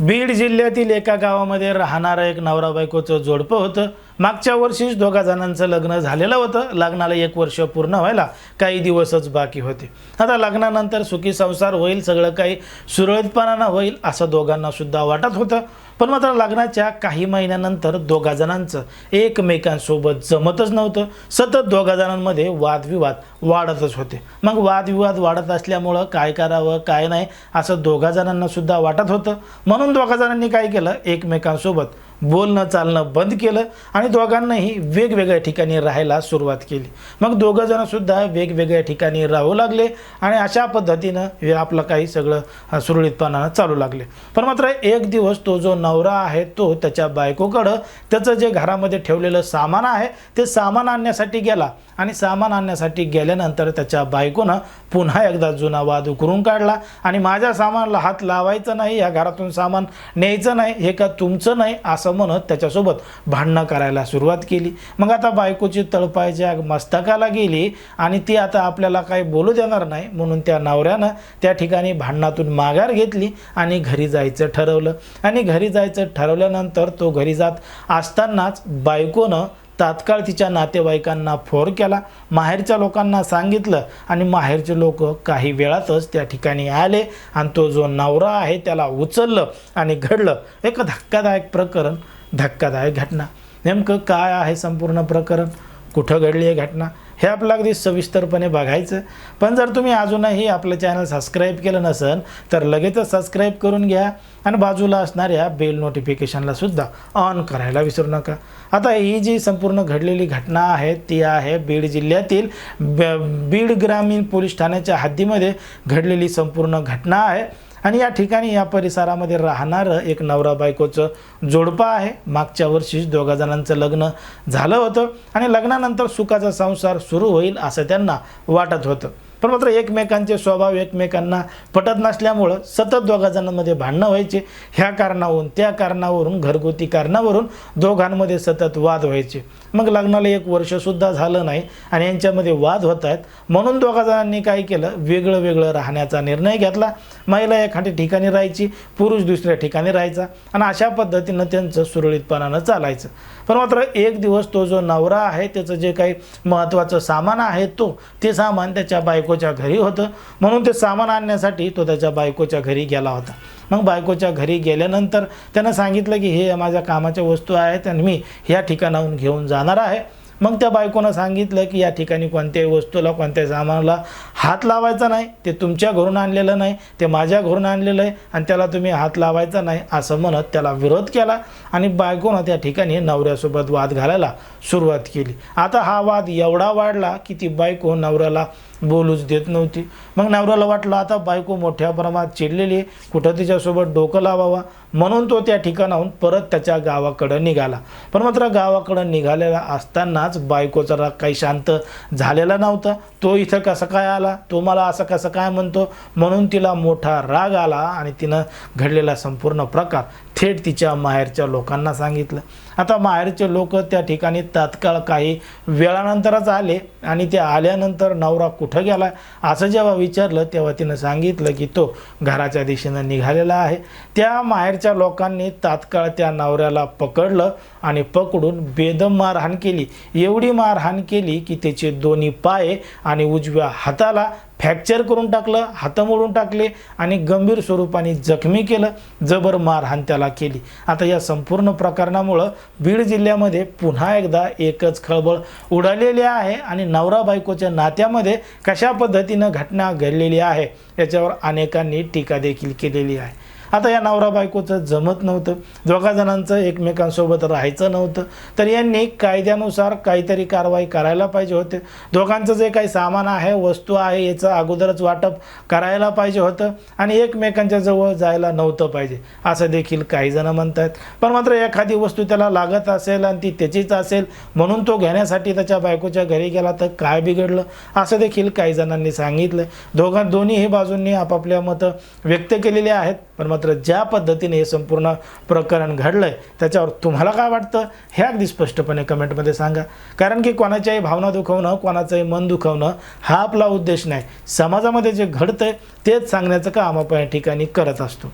बीड जिल्ह्यातील एका गावामध्ये राहणारं एक नवरा बायकोचं जोडपं होतं. मागच्या वर्षीच दोघा जणांचं लग्न झालेलं होतं. लग्नाला एक वर्ष पूर्ण व्हायला काही दिवसच बाकी होते. आता लग्नानंतर सुखी संसार होईल सगळं काही सुरळीतपणानं होईल असं दोघांनासुद्धा वाटत होतं. पण मात्र लग्नाच्या काही महिन्यानंतर दोघा जणांचं एकमेकांसोबत जमतच नव्हतं. सतत दोघा जणांमध्ये वादविवाद वाढतच होते. मग वादविवाद वाढत असल्यामुळं काय करावं काय नाही असं दोघा जणांनासुद्धा वाटत होतं. म्हणून दोघा जणांनी काय केलं? एकमेकांसोबत बोलणं चालणं बंद केलं आणि दोघांनाही वेगवेगळ्या ठिकाणी राहायला सुरुवात केली. मग दोघंजणंसुद्धा वेगवेगळ्या ठिकाणी राहू लागले आणि अशा पद्धतीनं हे आपलं काही सगळं सुरळीतपणानं चालू लागले. पण मात्र एक दिवस तो जो नवरा आहे तो त्याच्या बायकोकडं त्याचं जे घरामध्ये ठेवलेलं सामान आहे ते सामान आणण्यासाठी गेला आणि सामान आणण्यासाठी गेल्यानंतर त्याच्या बायकोनं पुन्हा एकदा जुना वाद उकरून काढला आणि माझ्या सामानाला हात लावायचं नाही या घरातून सामान न्यायचं नाही हे का तुमचं नाही असं म्हणत त्याच्यासोबत भांडणं करायला सुरुवात केली. मग आता बायकोची तळपायच्या मस्तकाला गेली आणि ती आता आपल्याला काही बोलू देणार नाही म्हणून त्या नवऱ्यानं त्या ठिकाणी भांडणातून माघार घेतली आणि घरी जायचं ठरवलं. आणि घरी जायचं ठरवल्यानंतर तो घरी जात असतानाच बायकोनं तात्काळ तिच्या नातेवाईकांना फोन केला. माहेरच्या लोकांना सांगितलं आणि माहेरचे लोक काही वेळातच त्या ठिकाणी आले आणि तो जो नवरा आहे त्याला उचललं आणि घडलं. एक धक्कादायक प्रकरण धक्कादायक घटना. नेमकं काय आहे संपूर्ण प्रकरण? कुठं घडली आहे घटना? हे आपलं अगदी सविस्तरपणे बघायचं. पण जर तुम्ही अजूनही आपलं चॅनल सबस्क्राईब केलं नसेल तर लगेचच सबस्क्राईब करून घ्या आणि बाजूला असणाऱ्या बेल नोटिफिकेशनला सुद्धा ऑन करायला विसरू नका. आता ही जी संपूर्ण घडलेली घटना आहे ती आहे बीड जिल्ह्यातील ब- बीड ग्रामीण पोलीस ठाण्याच्या हद्दीमध्ये घडलेली संपूर्ण घटना आहे. आणि या ठिकाणी या परिसरामध्ये राहणारं एक नवरा बायकोचं जोडपं आहे. मागच्या वर्षीच दोघा जणांचं लग्न झालं होतं आणि लग्नानंतर सुखाचा संसार सुरू होईल असं त्यांना वाटत होतं. पण मात्र एकमेकांचे स्वभाव एकमेकांना पटत नसल्यामुळं सतत दोघा जणांमध्ये भांडणं व्हायचे. ह्या कारणावरून त्या कारणावरून घरगुती कारणावरून दोघांमध्ये सतत वाद व्हायचे. मग लग्नाला एक वर्षसुद्धा झालं नाही आणि यांच्यामध्ये वाद होत आहेत. म्हणून दोघा जणांनी काय केलं? वेगळं वेगळं राहण्याचा निर्णय घेतला. महिला एखाद्या ठिकाणी राहायची पुरुष दुसऱ्या ठिकाणी राहायचा आणि अशा पद्धतीनं त्यांचं सुरळीतपणानं चालायचं. पण मात्र एक दिवस तो जो नवरा आहे त्याचं जे काही महत्त्वाचं सामान आहे तो ते सामान त्याच्या बायकोच्या घरी होतं. म्हणून ते सामान आणण्यासाठी तो त्याच्या बायकोच्या घरी गेला होता. मग बायकोच्या घरी गेल्यानंतर त्यानं सांगितलं की हे माझ्या कामाच्या वस्तू आहेत आणि मी ह्या ठिकाणाहून घेऊन जाणार आहे. मग त्या बायकोनं सांगितलं की या ठिकाणी कोणत्याही वस्तूला कोणत्याही सामानाला हात लावायचा नाही ते तुमच्या घरून आणलेलं नाही ते माझ्या घरून आणलेलं आहे आणि त्याला तुम्ही हात लावायचा नाही असं म्हणत त्याला विरोध केला आणि बायकोनं त्या ठिकाणी नवऱ्यासोबत वाद घालायला सुरुवात केली. आता हा वाद एवढा वाढला की ती बायको नवऱ्याला बोलूच देत नव्हती. मग नवऱ्याला वाटलं आता बायको मोठ्या प्रमाणात चिडलेली आहे कुठं तिच्यासोबत डोकं लावावा? म्हणून तो त्या ठिकाणाहून परत त्याच्या गावाकडं निघाला. पण मात्र गावाकडं निघालेला असतानाच बायकोचा काही शांत झालेला नव्हता. तो इथं कसं काय आला? तो मला असं कसं काय म्हणतो? म्हणून तिला मोठा राग आला आणि तिनं घडलेला संपूर्ण प्रकार थेट तिच्या माहेरच्या लोकांना सांगितलं. आता माहेरचे लोक त्या ठिकाणी तात्काळ काही वेळानंतरच आले आणि ते आल्यानंतर नवरा कुठं गेला असं जेव्हा विचारलं तेव्हा तिनं सांगितलं की तो घराच्या दिशेनं निघालेला आहे. त्या माहेरच्या लोकांनी तात्काळ त्या नवऱ्याला पकडलं आणि पकडून बेदम मारहाण केली. एवढी मारहाण केली की त्याचे दोन्ही पाय आणि उजव्या हाताला फ्रॅक्चर करून टाकलं हात मोडून टाकले आणि गंभीर स्वरूपाने जखमी केलं जबर मारहाण त्याला केली. आता या संपूर्ण प्रकरणामुळं बीड जिल्ह्यामध्ये पुन्हा एकदा एकच खळबळ उडालेली आहे आणि नवरा बायकोच्या नात्यामध्ये कशा पद्धतीनं घटना घडलेली आहे याच्यावर अनेकांनी टीका देखील केलेली आहे. आता या नवरा बायकोचं जमत नव्हतं. दोघा जणांचं एकमेकांसोबत राहायचं नव्हतं. तर यांनी कायद्यानुसार काहीतरी कारवाई करायला पाहिजे होते. दोघांचं जे काही सामान आहे वस्तू आहे याचं अगोदरच वाटप करायला पाहिजे होतं आणि एकमेकांच्या जवळ जायला नव्हतं पाहिजे. असं देखील काही जण म्हणत आहेत पण मात्र एखादी वस्तू त्याला लागत असेल आणि ती त्याचीच असेल म्हणून तो घेण्यासाठी त्याच्या बायकोच्या घरी गेला तर काय बिघडलं? असं देखील काही जणांनी सांगितलं. दोघां दोन्हीही बाजूंनी आपापल्या मतं व्यक्त केलेली आहेत. पण मात्र मात्र ज्या पद्धतीने हे संपूर्ण प्रकरण घडलं आहे त्याच्यावर तुम्हाला काय वाटतं? हे अगदी स्पष्टपणे कमेंटमध्ये सांगा. कारण की कोणाच्याही भावना दुखवणं कोणाचंही मन दुखवणं हा आपला उद्देश नाही. समाजामध्ये जे घडतंय तेच सांगण्याचं काम आपण या ठिकाणी करत असतो.